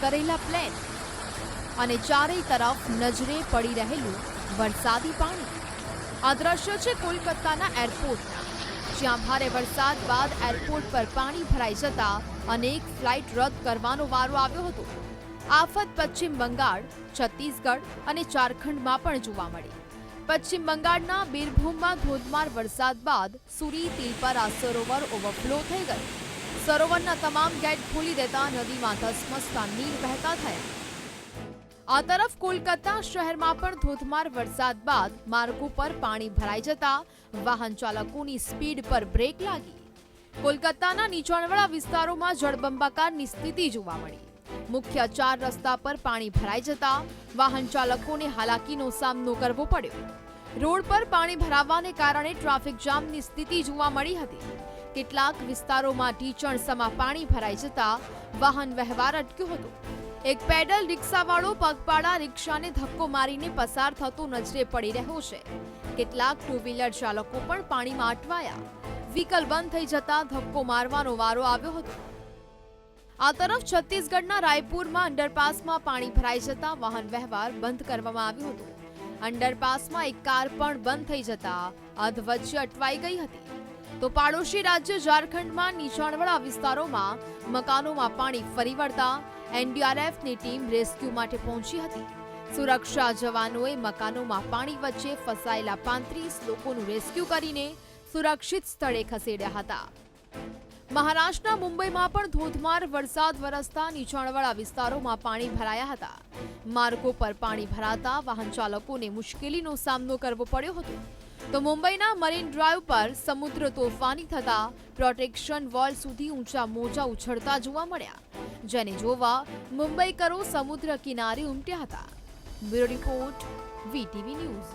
કરેલા પ્લેન અને ચારેય તરફ નજરે પડી રહેલું વરસાદી પાણી. આ દ્રશ્ય છે કોલકાતાના એરપોર્ટના. જ્યાં ભારે વરસાદ બાદ એરપોર્ટ પર પાણી ભરાઈ જતા અનેક ફ્લાઇટ રદ કરવાનો વારો આવ્યો હતો. આફત પશ્ચિમ બંગાળ, છત્તીસગઢ અને ઝારખંડમાં પણ જોવા મળી. પશ્ચિમ બંગાળના બીરભૂમમાં ધોધમાર વરસાદ બાદ સુરી તિલપરા સરોવર ઓવરફ્લો થઈ ગયું. સરોવરના તમામ ગેટ ખોલી દેતા નદીમાં ધસમસતા નીર વહેતા થયા. આ તરફ કોલકાતા શહેરમાં પણ ધોધમાર વરસાદ બાદ માર્ગો પર પાણી ભરાઈ જતા વાહન ચાલકોની સ્પીડ પર બ્રેક લાગી. કોલકાતાના નીચાણવાળા વિસ્તારોમાં જળબંબાકારની સ્થિતિ જોવા મળી. મુખ્ય ચાર રસ્તા પર પાણી ભરાઈ જતા વાહન ચાલકોને હાલાકીનો સામનો કરવો પડ્યો. રોડ પર પાણી ભરાવાને કારણે ટ્રાફિક જામની સ્થિતિ જોવા મળી હતી. કેટલાક વિસ્તારોમાં ઢીચણ સમા પાણી ભરાઈ જતા વાહન વ્યવહાર અટક્યો હતો. એક પેડલ રિક્ષાવાળો પગપાળા રિક્ષાને ધક્કો મારીને પસાર થતો નજરે પડી રહ્યો છે. કેટલાક ટુ વ્હીલર ચાલકો પણ પાણીમાં અટવાયા. વ્હીકલ બંધ થઈ જતા ધક્કો મારવાનો વારો આવ્યો હતો. આ તરફ છત્તીસગઢના રાયપુરમાં અંડરપાસમાં પાણી ભરાઈ જતા વાહન વ્યવહાર બંધ કરવામાં આવ્યો હતો. અંડરપાસમાં એક કાર પણ બંધ થઈ જતા અધવચ્ચે અટવાઈ ગઈ હતી. તો પાડોશી રાજ્ય ઝારખંડમાં નીચાણવાળા વિસ્તારોમાં મકાનોમાં પાણી ફરી વળતા એનડીઆરએફની ટીમ રેસ્ક્યુ માટે પહોંચી હતી. સુરક્ષા જવાનોએ મકાનોમાં પાણી વચ્ચે ફસાયેલા પાંત્રીસ લોકોનું રેસ્ક્યુ કરીને સુરક્ષિત સ્થળે ખસેડ્યા હતા. મહારાષ્ટ્રના મુંબઈમાં પણ ધોધમાર વરસાદ વરસતા નીચાણવાળા વિસ્તારોમાં પાણી ભરાયા હતા. માર્ગો પર પાણી ભરાતા વાહન ચાલકોને મુશ્કેલીનો સામનો કરવો પડ્યો હતો. તો મુંબઈના મરીન ડ્રાઈવ પર સમુદ્ર તોફાની થતા પ્રોટેક્શન વોલ સુધી ઊંચા મોજા ઉછળતા જોવા મળ્યા, જેને જોવા મુંબઈકરો સમુદ્ર કિનારે ઉમટ્યા હતા. Bureau report, VTV news.